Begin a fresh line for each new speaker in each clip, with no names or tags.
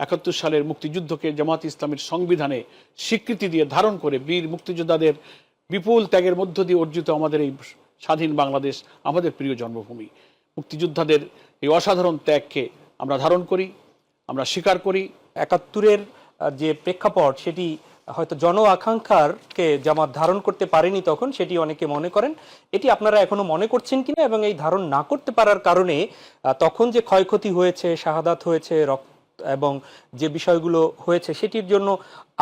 একাত্তর সালের মুক্তিযুদ্ধকে জামাত ইসলামের সংবিধানে স্বীকৃতি দিয়ে ধারণ করে বীর মুক্তিযোদ্ধাদের বিপুল ত্যাগের মধ্য দিয়ে অর্জিত আমাদের এই স্বাধীন বাংলাদেশ, আমাদের প্রিয় জন্মভূমি। মুক্তিযোদ্ধাদের এই অসাধারণ ত্যাগকে আমরা ধারণ করি, আমরা স্বীকার করি।
একাত্তরের যে প্রেক্ষাপট, সেটি হয়তো জন আকাঙ্ক্ষারকে জামাত ধারণ করতে পারেনি তখন, সেটি অনেকে মনে করেন। এটি আপনারা এখনও মনে করছেন কিনা এবং এই ধারণ না করতে পারার কারণে তখন যে ক্ষয়ক্ষতি হয়েছে, শাহাদাত হয়েছে, রক্ত এবং যে বিষয়গুলো হয়েছে সেটির জন্য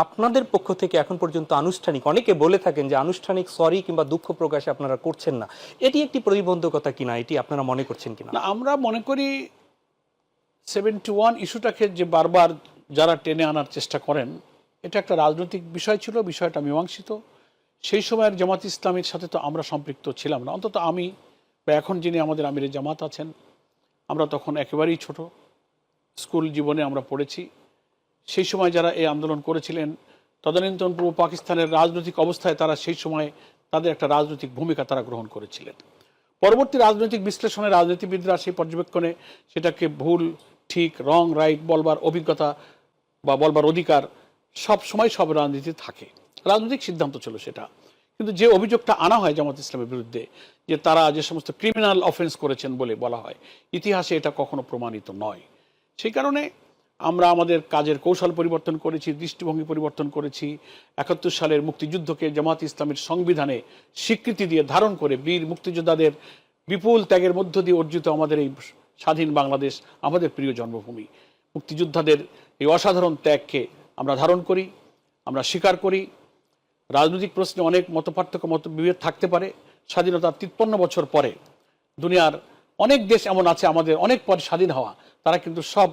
আপনাদের পক্ষ থেকে এখন পর্যন্ত আনুষ্ঠানিক, অনেকে বলে থাকেন যে আনুষ্ঠানিক সরি কিংবা দুঃখ প্রকাশ আপনারা করছেন না। এটি একটি প্রতিবন্ধকতা কিনা, এটি আপনারা মনে করছেন কিনা?
আমরা মনে করি সেভেন্টি ওয়ান ইস্যুটাকে যে বারবার যারা টেনে আনার চেষ্টা করেন, এটা একটা রাজনৈতিক বিষয় ছিল, বিষয়টা মীমাংসিত। সেই সময়ের জামাত ইসলামের সাথে তো আমরা সম্পৃক্ত ছিলাম না। অন্তত আমি বা এখন যিনি আমাদের আমিরের জামাত আছেন, আমরা তখন একেবারেই ছোট। স্কুল জীবনে আমরা পড়েছি। সেই সময় যারা এই আন্দোলন করেছিলেন, তদানীন্তন পূর্ব পাকিস্তানের রাজনৈতিক অবস্থায় তারা সেই সময় তাদের একটা রাজনৈতিক ভূমিকা তারা গ্রহণ করেছিলেন। পরবর্তী রাজনৈতিক বিশ্লেষণে রাজনীতিবিদরা সেই পর্যবেক্ষণে সেটাকে ভুল, ঠিক, রং, রাইট বলবার অভিজ্ঞতা বা বলবার অধিকার সব সময় সব রাজনীতি থাকে। রাজনৈতিক সিদ্ধান্ত ছিল সেটা। কিন্তু যে অভিযোগটা আনা হয় জামাত ইসলামের বিরুদ্ধে, যে তারা যে সমস্ত ক্রিমিনাল অফেন্স করেছেন বলে বলা হয়, ইতিহাসে এটা কখনো প্রমাণিত নয়। সেই কারণে আমরা আমাদের কাজের কৌশল পরিবর্তন করেছি, দৃষ্টিভঙ্গি পরিবর্তন করেছি। একাত্তর সালের মুক্তিযুদ্ধকে জামাত ইসলামের সংবিধানে স্বীকৃতি দিয়ে ধারণ করে বীর মুক্তিযোদ্ধাদের বিপুল ত্যাগের মধ্য দিয়ে অর্জিত আমাদের এই স্বাধীন বাংলাদেশ, আমাদের প্রিয় জন্মভূমি। মুক্তিযোদ্ধাদের এই অসাধারণ ত্যাগকে আমরা ধারণ করি, আমরা স্বীকার করি। রাজনৈতিক প্রশ্নে অনেক মতপার্থক্য মত বিভেদ থাকতে পারে। স্বাধীনতার তিপ্পান্ন বছর পরে দুনিয়ার অনেক দেশ এমন আছে, আমাদের অনেক পর স্বাধীন হওয়া। তারা কিন্তু সব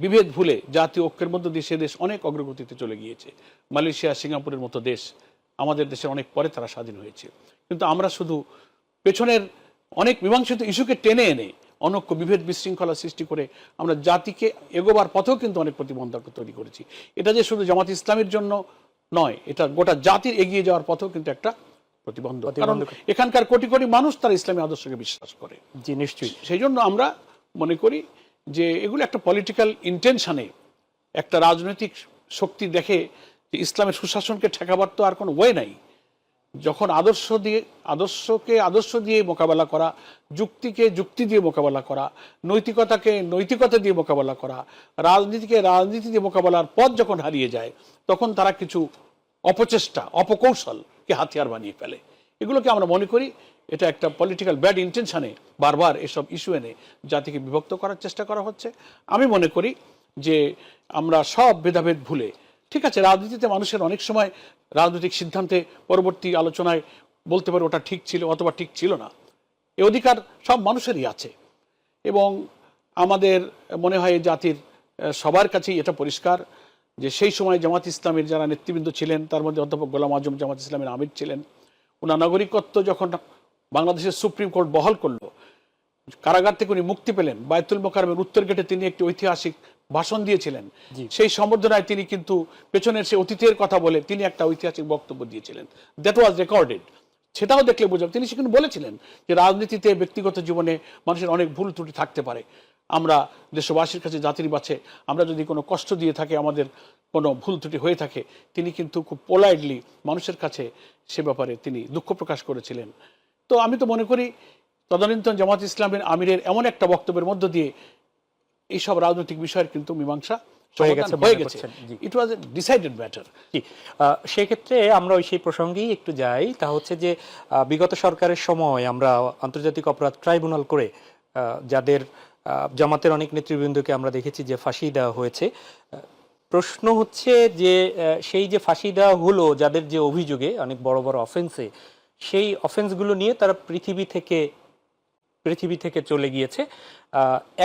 বিভেদ ভুলে জাতীয় ঐক্যের মধ্য দিয়ে সে দেশ অনেক অগ্রগতিতে চলে গিয়েছে। মালয়েশিয়া সিঙ্গাপুরের মতো দেশ আমাদের দেশের অনেক পরে তারা স্বাধীন হয়েছে। কিন্তু আমরা শুধু পেছনের অনেক মীমাংসিত ইস্যুকে টেনে এনে অনৈক্য বিভেদ বিশৃঙ্খলা সৃষ্টি করে আমরা জাতিকে এগোবার পথেও কিন্তু অনেক প্রতিবন্ধক তৈরি করেছি। এটা যে শুধু জামাত ইসলামের জন্য নয় এটা গোটা জাতির এগিয়ে যাওয়ার পথেও কিন্তু একটা প্রতিবন্ধক। কারণ এখানকার কোটি কোটি মানুষ তারা ইসলামী আদর্শকে বিশ্বাস করে।
জি নিশ্চয়ই।
সেই জন্য আমরা মনে করি যে এগুলো একটা পলিটিক্যাল ইন্টেনশনে একটা রাজনৈতিক শক্তি দেখে যে ইসলামের সুশাসনকে ঠেকাবার তো আর কোনো ওয়ে নাই। যখন আদর্শ দিয়ে, আদর্শকে আদর্শ দিয়ে মোকাবেলা করা, যুক্তিকে যুক্তি দিয়ে মোকাবেলা করা, নৈতিকতাকে নৈতিকতা দিয়ে মোকাবেলা করা, রাজনীতিকে রাজনীতি দিয়ে মোকাবেলার পথ যখন হারিয়ে যায়, তখন তারা কিছু অপচেষ্টা, অপকৌশলকে হাতিয়ার বানিয়ে ফেলে। এগুলোকে আমরা মনে করি এটা একটা পলিটিক্যাল ব্যাড ইন্টেনশনে বারবার এসব ইস্যু এনে জাতিকে বিভক্ত করার চেষ্টা করা হচ্ছে। আমি মনে করি যে আমরা সব ভেদাভেদ ভুলে, ঠিক আছে, রাজনীতিতে মানুষের অনেক সময় রাজনৈতিক সিদ্ধান্তে পরবর্তী আলোচনায় বলতে পারে ওটা ঠিক ছিল অথবা ঠিক ছিল না। এ অধিকার সব মানুষেরই আছে এবং আমাদের মনে হয় জাতির সবার কাছেই এটা পরিষ্কার যে সেই সময় জামাত ইসলামের যারা নেতৃবৃন্দ ছিলেন, তার মধ্যে অধ্যাপক গোলাম আজম জামাত ইসলামের আমির ছিলেন। ওনার নাগরিকত্ব যখন বাংলাদেশের সুপ্রিম কোর্ট বহাল করল। কারাগার থেকে উনি মুক্তি পেলেন। বায়তুল মোকারমের উত্তর গেটে তিনি একটি ঐতিহাসিক ভাষণ দিয়েছিলেন। সেই সম্বর্ধনায় তিনি কিন্তু পেছনের সে অতীতের কথা বলে তিনি একটা ঐতিহাসিক বক্তব্য দিয়েছিলেন। দ্যাট ওয়াজ রেকর্ডেড সেটাও দেখলে বোঝা তিনি সেখানে বলেছিলেন যে রাজনীতিতে ব্যক্তিগত জীবনে মানুষের অনেক ভুল ত্রুটি থাকতে পারে। আমরা দেশবাসীর কাছে জাতির বাছে আমরা যদি কোনো কষ্ট দিয়ে থাকে আমাদের কোনো ভুল ত্রুটি হয়ে থাকে তিনি কিন্তু খুব পোলাইটলি মানুষের কাছে সে ব্যাপারে তিনি দুঃখ প্রকাশ করেছিলেন। তো আমি তো মনে করি তদানীন্তন জামাত ইসলামের আমিরের এমন একটা বক্তব্যের মধ্য দিয়ে এইসব রাজনৈতিক বিষয়ের কিন্তু মীমাংসা
হয়ে গেছে
হয়ে গেছে। ইট ওয়াজ ডিসাইডেড ম্যাটার
সেক্ষেত্রে আমরা ওই সেই প্রসঙ্গেই একটু যাই। তা হচ্ছে যে বিগত সরকারের সময় আমরা আন্তর্জাতিক অপরাধ ট্রাইব্যুনাল করে আহ, যাদের জামাতের অনেক নেতৃবৃন্দকে আমরা দেখেছি যে ফাঁসি দেওয়া হয়েছে প্রশ্ন হচ্ছে যে সেই যে ফাঁসি দেওয়া হলো যাদের যে অভিযোগে অনেক বড় বড় অফেন্সে সেই অফেন্সগুলো নিয়ে তারা পৃথিবী থেকে পৃথিবী থেকে চলে গিয়েছে।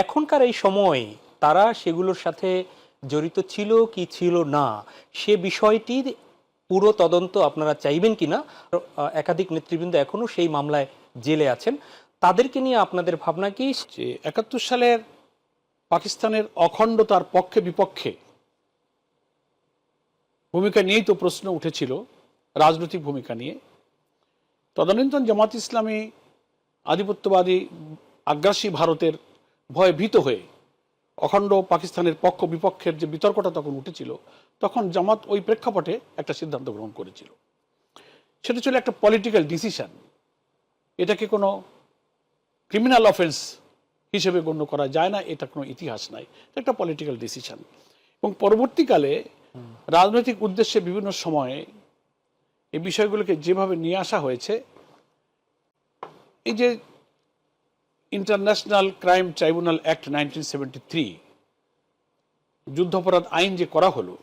এখনকার এই সময়ে তারা সেগুলোর সাথে জড়িত ছিল কি ছিল না সে বিষয়টির পুরো তদন্ত আপনারা চাইবেন কিনা আহ, একাধিক নেতৃবৃন্দ এখনও সেই মামলায় জেলে আছেন। তাদেরকে নিয়ে আপনাদের ভাবনা কি?
যে একাত্তর সালের পাকিস্তানের অখণ্ডতার পক্ষে বিপক্ষে ভূমিকা নিয়েই তো প্রশ্ন উঠেছিল রাজনৈতিক ভূমিকা নিয়ে। তদানীন্তন জামাত ইসলামী আধিপত্যবাদী আগ্রাসী ভারতের ভয়ে ভীত হয়ে অখণ্ড পাকিস্তানের পক্ষ বিপক্ষের যে বিতর্কটা তখন উঠেছিল তখন জামাত ওই প্রেক্ষাপটে একটা সিদ্ধান্ত গ্রহণ করেছিল। সেটা ছিল একটা পলিটিক্যাল ডিসিশান এটাকে কোনো ক্রিমিনাল অফেন্স হিসেবে গণ্য করা যায় না এটা কোনো ইতিহাস নাই। একটা পলিটিক্যাল ডিসিশান এবং পরবর্তীকালে রাজনৈতিক উদ্দেশ্যে বিভিন্ন সময়ে এই বিষয়গুলোকে যেভাবে নিয়ে আসা হয়েছে, এই যে international crime tribunal act nineteen seventy three যুদ্ধাপরাধ আইন যে করা হলো,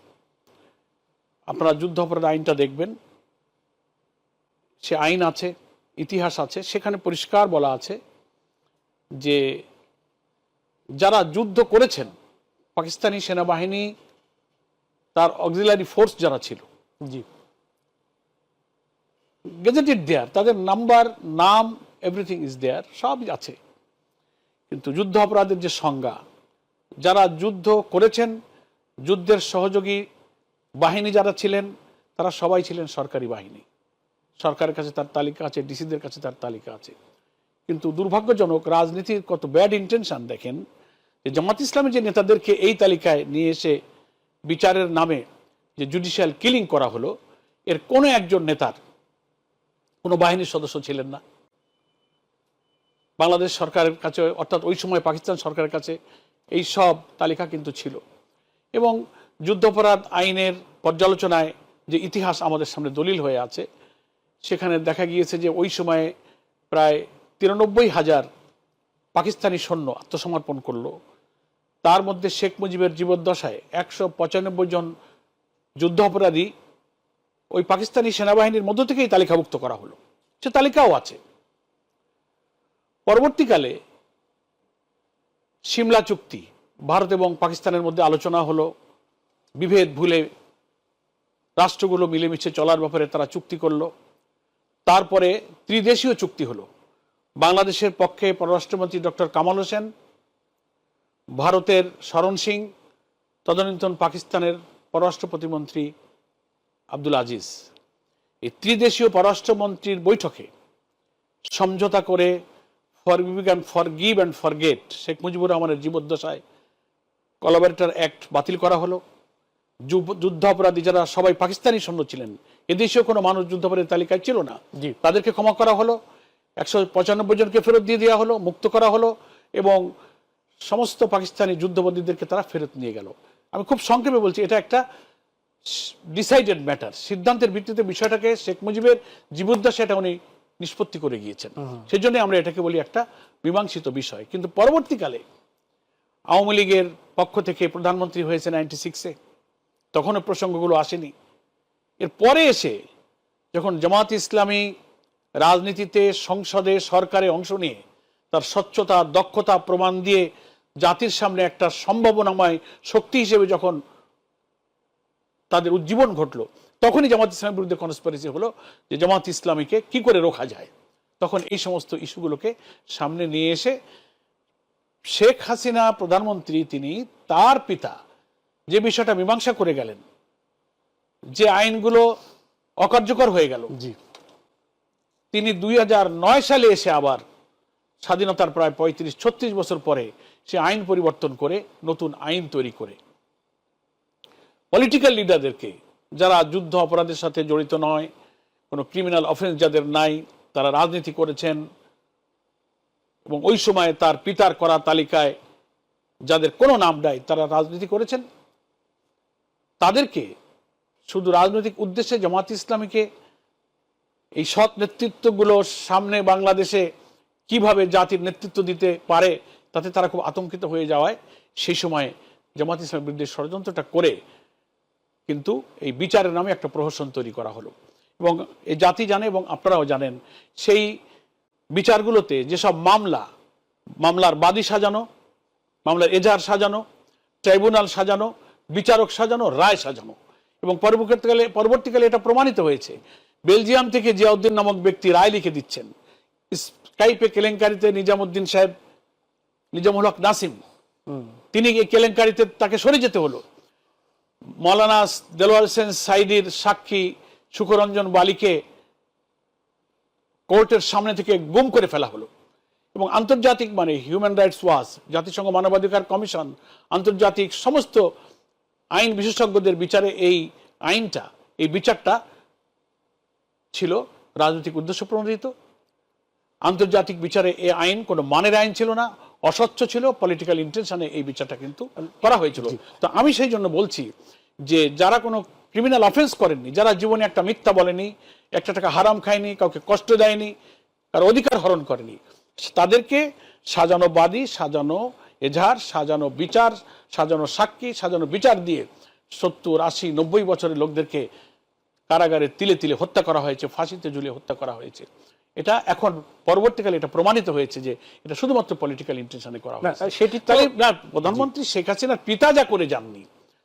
আপনারা যুদ্ধাপরাধ আইনটা দেখবেন। সে আইন আছে, ইতিহাস আছে, সেখানে পরিষ্কার বলা আছে যে যারা যুদ্ধ করেছেন, পাকিস্তানি সেনাবাহিনী, তার অক্সিলারি ফোর্স যারা ছিল,
জি।
গেজেটেড দেয়ার তাদের নাম্বার নাম এভরিথিং ইজ দেয়ার সব আছে। কিন্তু যুদ্ধ অপরাধের যে সংজ্ঞা, যারা যুদ্ধ করেছেন, যুদ্ধের সহযোগী বাহিনী যারা ছিলেন, তারা সবাই ছিলেন সরকারি বাহিনী। সরকারের কাছে তার তালিকা আছে, ডিসিদের কাছে তার তালিকা আছে। কিন্তু দুর্ভাগ্যজনক, রাজনীতির কত ব্যাড ইন্টেনশন দেখেন, যে জামাত ইসলামের যে নেতাদেরকে এই তালিকায় নিয়ে এসে বিচারের নামে যে জুডিশিয়াল কিলিং করা হলো, এর কোনো একজন নেতার কোনো বাহিনীর সদস্য ছিলেন না। বাংলাদেশ সরকারের কাছে, অর্থাৎ ওই সময় পাকিস্তান সরকারের কাছে এই সব তালিকা কিন্তু ছিল। এবং যুদ্ধাপরাধ আইনের পর্যালোচনায় যে ইতিহাস আমাদের সামনে দলিল হয়ে আছে, সেখানে দেখা গিয়েছে যে ওই সময়ে প্রায় তিরানব্বই হাজার পাকিস্তানি সৈন্য আত্মসমর্পণ করল। তার মধ্যে শেখ মুজিবের জীবদ্দশায় একশো পঁচানব্বই জন যুদ্ধ অপরাধী ওই পাকিস্তানি সেনাবাহিনীর মধ্য থেকেই তালিকাভুক্ত করা হলো। সে তালিকাও আছে। পরবর্তীকালে সিমলা চুক্তি, ভারত এবং পাকিস্তানের মধ্যে আলোচনা হলো। বিভেদ ভুলে রাষ্ট্রগুলো মিলেমিশে চলার ব্যাপারে তারা চুক্তি করল। তারপরে ত্রিদেশীয় চুক্তি হলো। বাংলাদেশের পক্ষে পররাষ্ট্রমন্ত্রী ডক্টর কামাল হোসেন, ভারতের শরণ সিং তদানীন্তন পাকিস্তানের পররাষ্ট্র প্রতিমন্ত্রী আব্দুল আজিজ এই ত্রিদেশীয় পররাষ্ট্রমন্ত্রীর বৈঠকে সমঝোতা করে for and forgive and forget Sheikh Mujibur রহমানের জীবদ্দশায় কলাবারেটার অ্যাক্ট বাতিল করা হলো। যুব- যুদ্ধ অপরাধী যারা সবাই পাকিস্তানি সৈন্য ছিলেন এদেশেও কোনো মানুষ যুদ্ধ যুদ্ধাপরাধীর তালিকায় ছিল না।
জি।
তাদেরকে ক্ষমা করা হলো একশো পঁচানব্বই জনকে ফেরত দিয়ে দেওয়া হলো মুক্ত করা হলো এবং সমস্ত পাকিস্তানি যুদ্ধবন্দীদেরকে তারা ফেরত নিয়ে গেল। আমি খুব সংক্ষেপে বলছি এটা একটা ডিসাইডেড ম্যাটার সিদ্ধান্তের ভিত্তিতে বিষয়টাকে শেখ মুজিবের জীবদ্দশা এটা উনি নিষ্পত্তি করে গিয়েছেন। সেই জন্য আমরা এটাকে বলি একটা মীমাংসিত বিষয়। কিন্তু পরবর্তীকালে আওয়ামী লীগের পক্ষ থেকে প্রধানমন্ত্রী হয়েছে নাইনটি সিক্সে তখনও প্রসঙ্গগুলো আসেনি। এর পরে এসে যখন জামাত ইসলামী রাজনীতিতে সংসদে সরকারে অংশ নিয়ে তার স্বচ্ছতা দক্ষতা প্রমাণ দিয়ে জাতির সামনে একটা সম্ভাবনাময় শক্তি হিসেবে যখন তাদের উজ্জীবন ঘটলো। তখনই জামাত ইসলামের বিরুদ্ধে কনস্পারেসি হলো যে জামাত ইসলামীকে কি করে রোখা যায়। তখন এই সমস্ত ইস্যুগুলোকে সামনে নিয়ে এসে শেখ হাসিনা প্রধানমন্ত্রী তিনি তার পিতা যে বিষয়টা মীমাংসা করে গেলেন যে আইনগুলো অকার্যকর হয়ে গেল।
জি।
তিনি দুই হাজার নয় সালে এসে আবার স্বাধীনতার প্রায় পঁয়ত্রিশ ছত্রিশ বছর পরে সে আইন পরিবর্তন করে নতুন আইন তৈরি করে। পলিটিক্যাল লিডারদেরকে যারা যুদ্ধ অপরাধের সাথে জড়িত নয়, কোনো ক্রিমিনাল অফেন্স যাদের নাই, তারা রাজনীতি করেছেন, এবং ওই সময় তার পিতার করা তালিকায় যাদের কোনো নাম নাই, তারা রাজনীতি করেছেন। তাদেরকে শুধু রাজনৈতিক উদ্দেশ্যে জামাত ইসলামীকে এই সৎ নেতৃত্বগুলো সামনে বাংলাদেশে কীভাবে জাতির নেতৃত্ব দিতে পারে, তাতে তারা খুব আতঙ্কিত হয়ে যাওয়ায়, সেই সময় জামাত ইসলামের বিরুদ্ধে ষড়যন্ত্রটা করে কিন্তু এই বিচারের নামে একটা প্রহসন তৈরি করা হলো। এবং এই জাতি জানে এবং আপনারাও জানেন সেই বিচারগুলোতে যেসব মামলা মামলার বাদী সাজানো মামলার এজাহার সাজানো ট্রাইব্যুনাল সাজানো বিচারক সাজানো রায় সাজানো। এবং পরবর্তীকালে পরবর্তীকালে এটা প্রমাণিত হয়েছে। বেলজিয়াম থেকে জিয়াউদ্দিন নামক ব্যক্তি রায় লিখে দিচ্ছেন। স্কাইপে কেলেঙ্কারিতে নিজামুদ্দিন সাহেব নিজামুল হক নাসিম তিনি এই কেলেঙ্কারিতে তাকে সরে যেতে হলো। মৌলানা দেলোয়ার হোসেন সাইদির সাক্ষী সুখরঞ্জন বালিকে কোর্টের সামনে থেকে গুম করে ফেলা হলো। এবং আন্তর্জাতিক মানে হিউম্যান রাইটস ওয়াচ, জাতিসংঘ মানবাধিকার কমিশন, আন্তর্জাতিক সমস্ত আইন বিশেষজ্ঞদের বিচারে এই আইনটা, এই বিচারটা ছিল রাজনৈতিক উদ্দেশ্য প্রণোদিত আন্তর্জাতিক বিচারে এই আইন কোনো মানের আইন ছিল না। অস্বচ্ছ ছিল পলিটিক্যাল ইন্টেনশনে এই বিচারটা কিন্তু করা হয়েছিল। তো আমি সেই জন্য বলছি যে যারা কোনো ক্রিমিনাল অফেন্স করেননি যারা জীবনে একটা মিথ্যা বলেনি একটা টাকা হারাম খায়নি কাউকে কষ্ট দেয়নি কারও অধিকার হরণ করেনি তাদেরকে সাজানো বাদী সাজানো এজাহার সাজানো বিচার সাজানো সাক্ষী সাজানো বিচার দিয়ে সত্তর আশি নব্বই বছরের লোকদেরকে কারাগারে তিলে তিলে হত্যা করা হয়েছে ফাঁসিতে ঝুলিয়ে হত্যা করা হয়েছে। এটা এখন পরবর্তীকালে এটা প্রমাণিত হয়েছে যে এটা শুধুমাত্র পলিটিক্যাল ইন্টেনশনে করা হয়েছে।
সেটি
তাহলে না প্রধানমন্ত্রী শেখ হাসিনার পিতা যা করে যাননি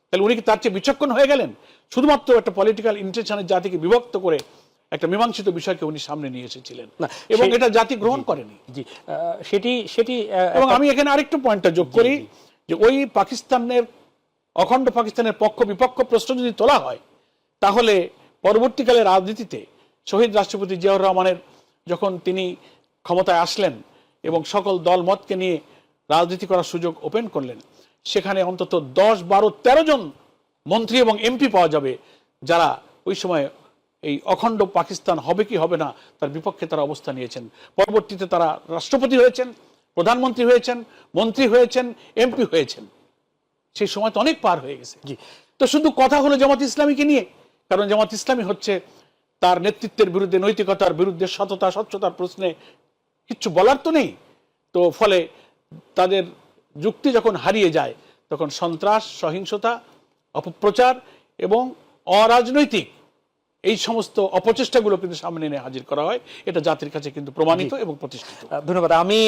তাহলে উনি কি তার চেয়ে বিচক্ষণ হয়ে গেলেন? শুধুমাত্র একটা পলিটিক্যাল ইন্টেনশনের জাতিকে বিভক্ত করে একটা মীমাংসিত বিষয়কে উনি সামনে নিয়ে এসেছিলেন। এবং এটা জাতি গ্রহণ করেনি।
জি সেটি সেটি
এবং আমি এখানে আরেকটু পয়েন্টটা যোগ করি যে ওই পাকিস্তানের অখণ্ড পাকিস্তানের পক্ষ বিপক্ষ প্রশ্ন যদি তোলা হয় তাহলে পরবর্তীকালে রাজনীতিতে শহীদ রাষ্ট্রপতি জিয়াউর রহমানের যখন তিনি ক্ষমতায় আসলেন এবং সকল দল মতকে নিয়ে রাজনীতি করার সুযোগ ওপেন করলেন সেখানে অন্তত দশ বারো তেরো জন মন্ত্রী এবং এমপি পাওয়া যাবে যারা ওই সময় এই অখণ্ড পাকিস্তান হবে কি হবে না তার বিপক্ষে তারা অবস্থান নিয়েছেন। পরবর্তীতে তারা রাষ্ট্রপতি হয়েছেন প্রধানমন্ত্রী হয়েছেন মন্ত্রী হয়েছেন এমপি হয়েছেন। সেই সময় তো অনেক পার হয়ে গেছে।
জি।
তো শুধু কথা হলো জামাত ইসলামীকে নিয়ে কারণ জামাত ইসলামী হচ্ছে তার নেতৃত্বের বিরুদ্ধে নৈতিকতার বিরুদ্ধে সততা স্বচ্ছতার প্রশ্নে কিচ্ছু বলার তো নেই। তো ফলে তাদের যুক্তি যখন হারিয়ে যায় তখন সন্ত্রাস সহিংসতা অপপ্রচার এবং অরাজনৈতিক এই সমস্ত অপচেষ্টাগুলো কিন্তু সামনে এনে হাজির করা হয়। এটা জাতির কাছে কিন্তু প্রমাণিত এবং প্রতিষ্ঠিত।
ধন্যবাদ। আমি